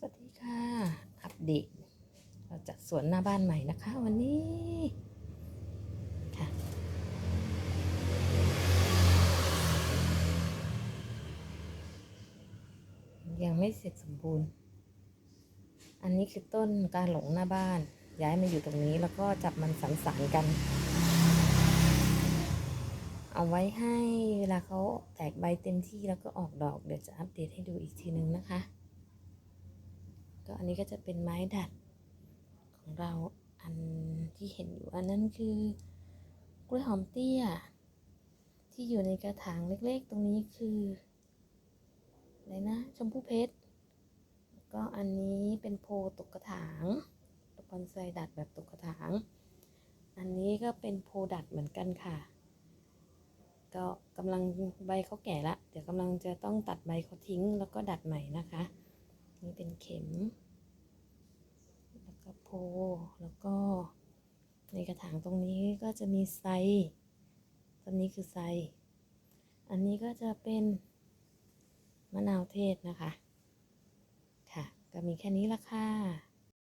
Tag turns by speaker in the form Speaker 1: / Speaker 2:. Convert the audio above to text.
Speaker 1: สวัสดีค่ะ อัปเดตเราจัดสวนหน้าบ้านใหม่นะคะ วันนี้ค่ะยังไม่เสร็จสมบูรณ์ อันนี้คือต้นการหลงหน้าบ้าน ย้ายมาอยู่ตรงนี้แล้วก็จับมันสันสานกัน เอาไว้ให้เวลาเขาแตกใบเต็มที่แล้วก็ออกดอก เดี๋ยวจะอัปเดตให้ดูอีกทีนึงนะคะ ก็อันนี้ก็จะเป็นไม้ดัดของเราอันที่เห็นอยู่อันนั้นคือกล้วยหอมเตี้ย ที่อยู่ในกระถางเล็กๆ ตรงนี้คืออะไรนะชมพู่เพชรก็อันนี้เป็นโพตกกระถางบอนไซดัดแบบตกกระถาง อันนี้ก็เป็นโพดัดเหมือนกันค่ะ ก็กำลังใบเขาแก่ละ เดี๋ยวกำลังจะต้องตัดใบเขาทิ้งแล้วก็ดัดใหม่นะคะ นี่เป็นเข็ม แล้วก็โพ แล้วก็ในกระถางตรงนี้ก็จะมีไซต้นนี้คือไซ อันนี้ก็จะเป็นมะนาวเทศนะคะ ค่ะ ก็มีแค่นี้ละค่ะ